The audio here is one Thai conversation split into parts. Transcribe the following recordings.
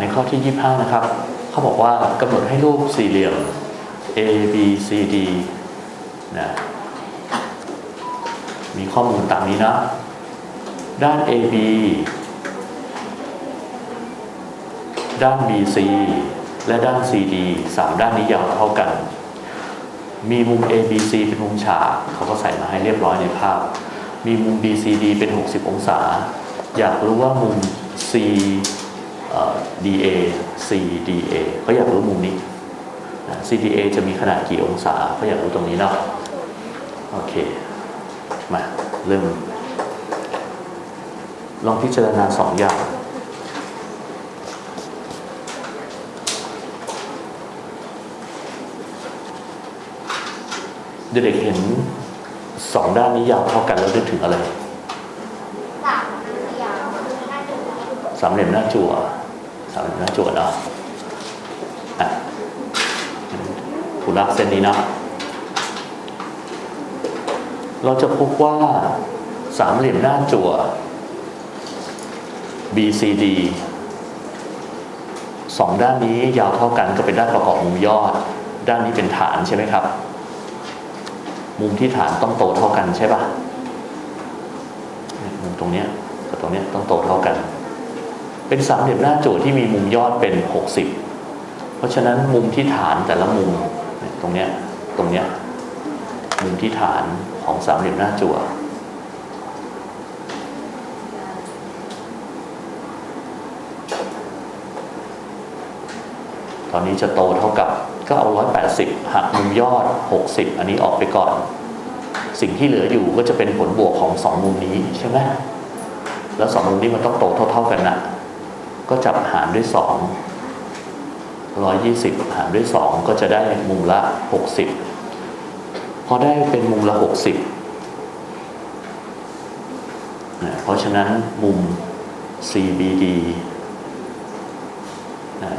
ในข้อที่ 25 นะครับ เขาบอกว่ากำหนดให้รูปสี่เหลี่ยม A B C D นะมีข้อมูลตามนี้นะ ด้าน AB ด้าน BC และด้าน CD สามด้านนี้ยาวเท่ากัน มีมุม ABC เป็นมุมฉากเขาก็ใส่มาให้เรียบร้อยในภาพ มีมุม BCD เป็น 60 องศา อยากรู้ว่ามุม C DA CDA เขาอยากรู้มุมนี้นะ CDA จะมีขนาดกี่องศาเขาอยากรู้ตรงนี้เนาะโอเค มาเริ่ม ลองพิจารณาสองอย่างเด็กๆเห็นสองด้านนี้ยาวเท่ากันแล้วนึกถึงอะไรสามพยางค์น่าจะมีสามเหลี่ยมหน้าจั่ว เหลี่ยมหน้าจั่วเนาะอะคุณรักเส้นนี้เนาะเราจะพบว่าสามเหลี่ยมหน้าจั่ว BCD สองด้านนี้ยาวเท่ากันก็เป็นด้านประกอบมุมยอด ด้านนี้เป็นฐานใช่ไหมครับ มุมที่ฐานต้องโตเท่ากันใช่ปะเนี่ยมุมตรงเนี้ยกับตรงเนี้ยต้องโตเท่ากัน เป็นสามเหลี่ยมหน้าจั่วที่มีมุมยอดเป็น 60 เพราะฉะนั้นมุมที่ฐานแต่ละมุมตรงเนี้ยตรงเนี้ยมุมที่ฐานของสามเหลี่ยมหน้าจั่วตอนนี้จะโตเท่ากับก็เอา 180 หักมุมยอด 60 อันนี้ออกไปก่อน สิ่งที่เหลืออยู่ก็จะเป็นผลบวกของสองมุมนี้ใช่ไหมแล้วสองมุมนี้มันต้องโตเท่า ๆกันนะ ก็จับหารด้วยสอง120หารด้วย2ก็จะได้มุมละ60พอได้เป็นมุมละ60นะเพราะฉะนั้นมุม CBD นะ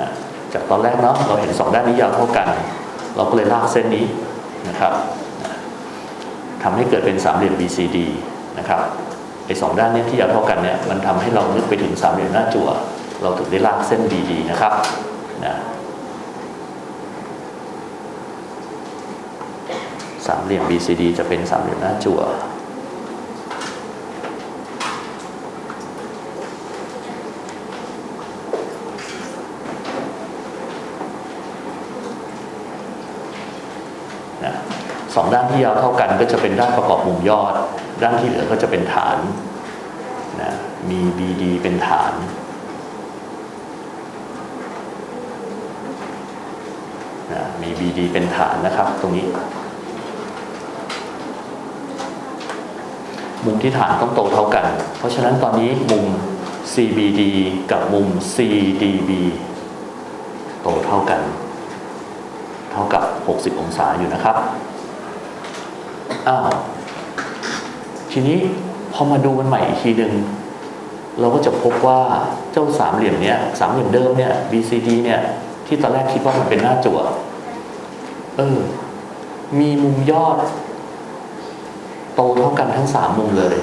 อะจากตอน แรกเนาะเราเห็นสองด้านนี้ยาวเท่ากัน เราก็เลยลากเส้นนี้นะครับทำให้เกิดเป็นสามเหลี่ยม BCD นะครับไอ้สองด้านเนี้ที่ยาวเท่ากันเนี่ยมันทำให้เรานึกไปถึงสามเหลี่ยมหน้าจั่ว เราถึงได้ลากเส้น BD นะครับนะสามเหลี่ยม BCD จะเป็นสามเหลี่ยมหน้าจั่ว นะ สองด้านที่ยาวเท่ากันก็จะเป็นด้านประกอบมุมยอด ด้านที่เหลือก็จะเป็นฐานนะมี BD เป็นฐานนะมี BD เป็นฐานนะครับ ตรงนี้ มุมที่ฐานต้องโตเท่ากัน เพราะฉะนั้นตอนนี้มุม CBD กับมุม CDB โตเท่ากัน เท่ากับ 60 องศาอยู่นะครับ อ้าวทีนี้พอมาดูกันใหม่อีกทีหนึ่งเราก็จะพบว่าเจ้าสามเหลี่ยมเนี้ยสามเหลี่ยมเดิมเนี่ย BCD เนี่ย ที่ตอนแรกคิดว่ามันเป็นหน้าจั่วเออ มีมุมยอด โตเท่ากันทั้งสามมุมเลย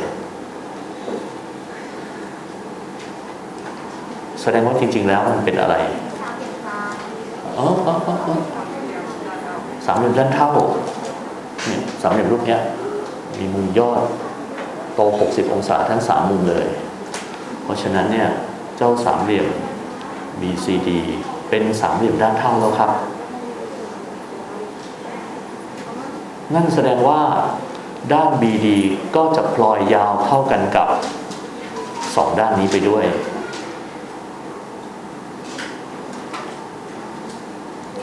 แสดงว่าจริง ๆ แล้วมันเป็นอะไรสามเป็นฟ้าอ๋ออ๋ออ๋ออ๋อสามเหลี่ยมด้านเท่าเนี่ย สามเหลี่ยมรูปเนี้ยมีมุมยอดโต60 องศาทั้งสามมุมเลย เพราะฉะนั้นเนี่ยเจ้าสามเหลี่ยม BCD เป็นสามเหลี่ยมด้านเท่าแล้วครับ นั่นแสดงว่าด้าน BD ก็จะพลอยยาวเท่ากันกับสองด้านนี้ไปด้วย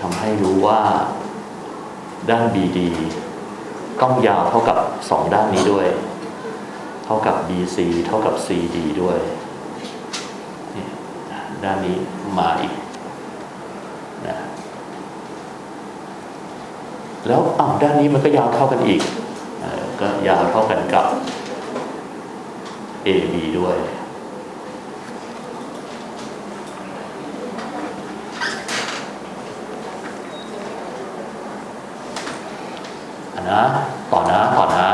ทำให้รู้ว่าด้าน BD กล้องยาวเท่ากับสองด้านนี้ด้วย เท่ากับ BC เท่ากับ CD ด้วยด้านนี้มาอีกนะแล้วอ้าวด้านนี้มันก็ยาวเท่ากันอีกก็ยาวเท่ากันกับ AB ด้วย นะ ต่อนะต่อนะ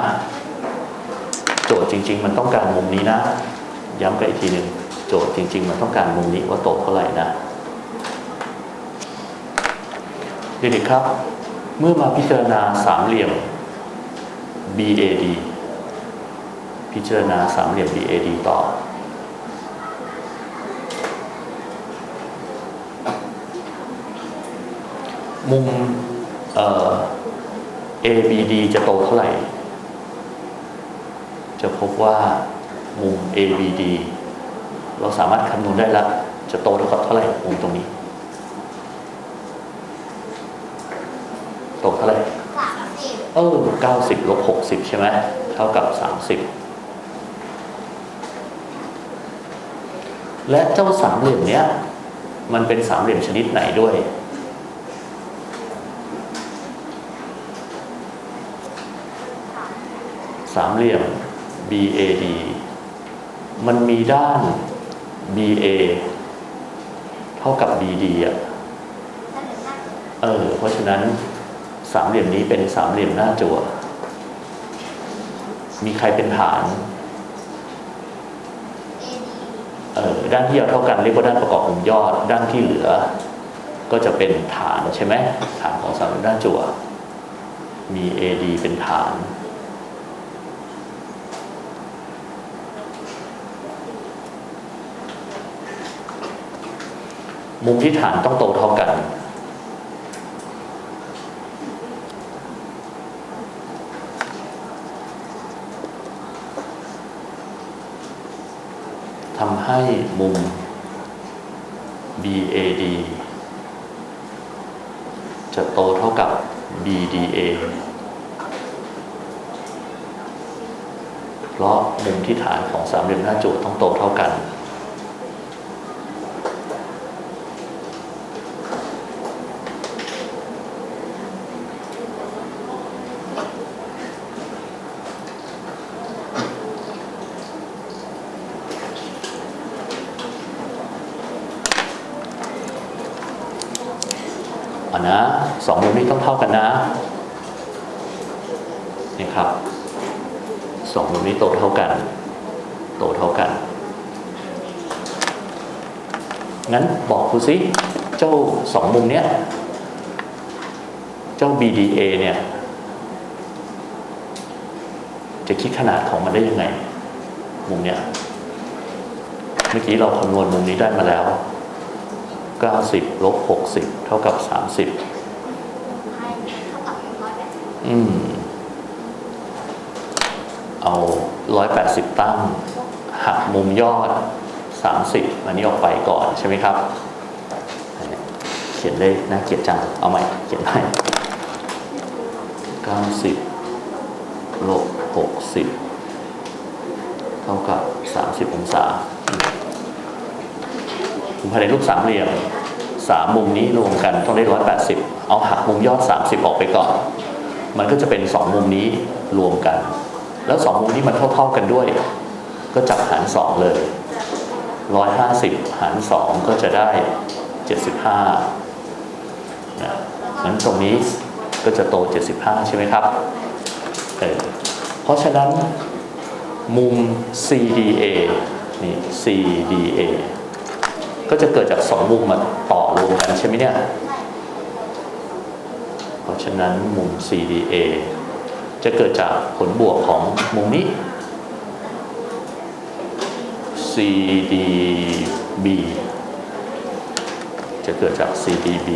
โจทย์จริง ๆ มันต้องการมุมนี้นะ ย้ำกันอีกทีหนึ่งโจทย์จริง ๆ มันต้องการมุมนี้ว่าโตเท่าไหร่นะเด็กๆครับ เมื่อมาพิจารณาสามเหลี่ยม BAD พิจารณาสามเหลี่ยม BAD ต่อมุม ABD จะโตเท่าไหร่ จะพบว่ามุม ABD เราสามารถคำนวณได้แล้ว จะโตเท่ากับเท่าไหร่มุมตรงนี้ โตเท่าไหร่สามสิบเออเก้าสิบลบหกสิบใช่ไหมเท่ากับสามสิบและเจ้าสามเหลี่ยมเนี้ย มันเป็นสามเหลี่ยมชนิดไหนด้วย สามเหลี่ยม BAD มันมีด้าน BA เท่ากับ BD อะเออเพราะฉะนั้นสามเหลี่ยมนี้เป็นสามเหลี่ยมหน้าจั่วมีใครเป็นฐานเอดีเออด้านที่ยาวเท่ากันเรียกว่าด้านประกอบมุมยอด ด้านที่เหลือ ก็จะเป็นฐานใช่ไหมฐานของสามเหลี่ยมหน้าจั่วมี AD เป็นฐาน มุมที่ฐานต้องโตเท่ากัน ทำให้มุม BAD จะโตเท่ากับ BDA เพราะมุมที่ฐานของสามเหลี่ยมหน้าจั่วต้องโตเท่ากัน อะนะสองมุมนี้ต้องเท่ากันนะนี่ครับสองมุมนี้โตเท่ากัน โตเท่ากัน งั้นบอกครูสิเจ้าสองมุมเนี้ยเจ้า BDA เนี่ยจะคิดขนาดของมันได้ยังไง มุมเนี้ยเมื่อกี้เราคำนวณมุมนี้ได้มาแล้ว 90ลบ60 เท่ากับ 30ให้เท่าร้อยแปดสิบอืม เอา 180 ตั้ง หักมุมยอด 30 อันนี้ออกไปก่อนใช่ไหมครับ เขียนเลขนะเกียดจัง เอาใหม่ เขียนใหม่90ลบ60 เท่ากับ 30 องศา ภายในรูปสามเหลี่ยมสามมุมนี้รวมกันต้องได้180เอาหักมุมยอด30ออกไปก่อน มันก็จะเป็นสองมุมนี้รวมกัน แล้วสองมุมนี้มันเท่าๆกันด้วย ก็จับหารสองเลย150หารสองก็จะได้75นะงั้นตรงนี้ก็จะโต 75 ใช่ไหมครับเออเพราะฉะนั้นมุม CDA นี่ CDA ก็จะเกิดจากสองมุมมาต่อรวมกันใช่ไหมเนี่ย เพราะฉะนั้นมุม CDA จะเกิดจากผลบวกของมุมนี้ CDB จะเกิดจาก CDB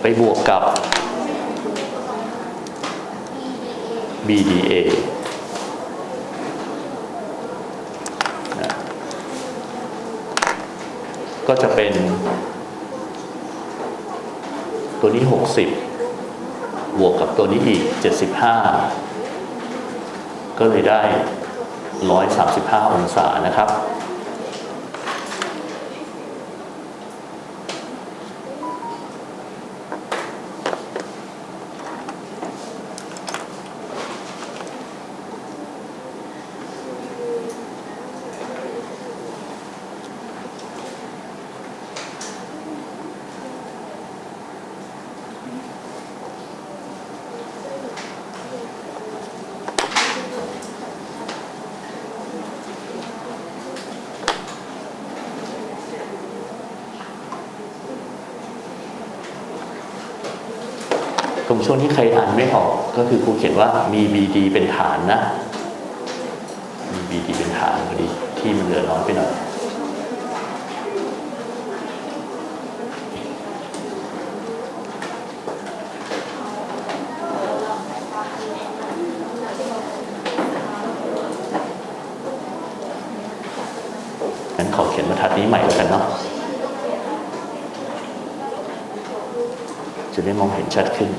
ไปบวกกับ BDA ก็จะเป็น ตัวนี้ 60 บวกกับตัวนี้อีก 75 ก็เลยได้ 135 องศานะครับ งช่วงที่ใครอ่านไม่ออกก็คือครูเขียนว่ามี BD เป็นฐานนะ มี BD เป็นฐานพอดีที่มันเหลือน้อยไปหน่อยงั้นขอเขียนบรรทัดนี้ใหม่แล้วกันเนาะจะได้มองเห็นชัดขึ้น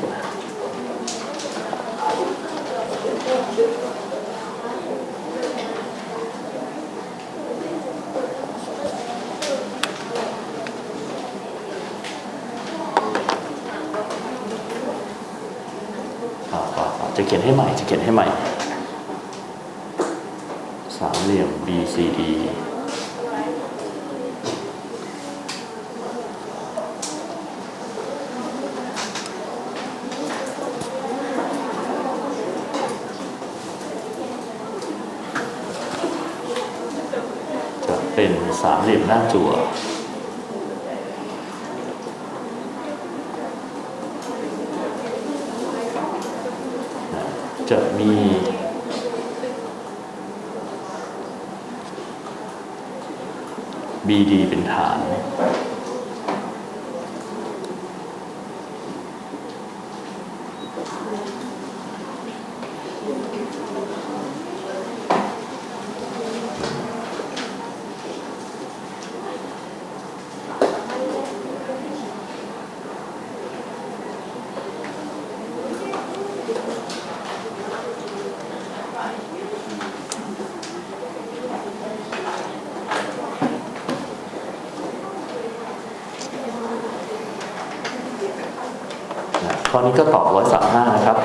อ่าอ่าอ่าจะ เขียนให้ใหม่ จะเขียนให้ใหม่ สามเหลี่ยม BCD จะเป็นสามเหลี่ยมหน้าจั่ว จะมี BD เป็นฐาน อนี้ก็ตอบ135นะครับ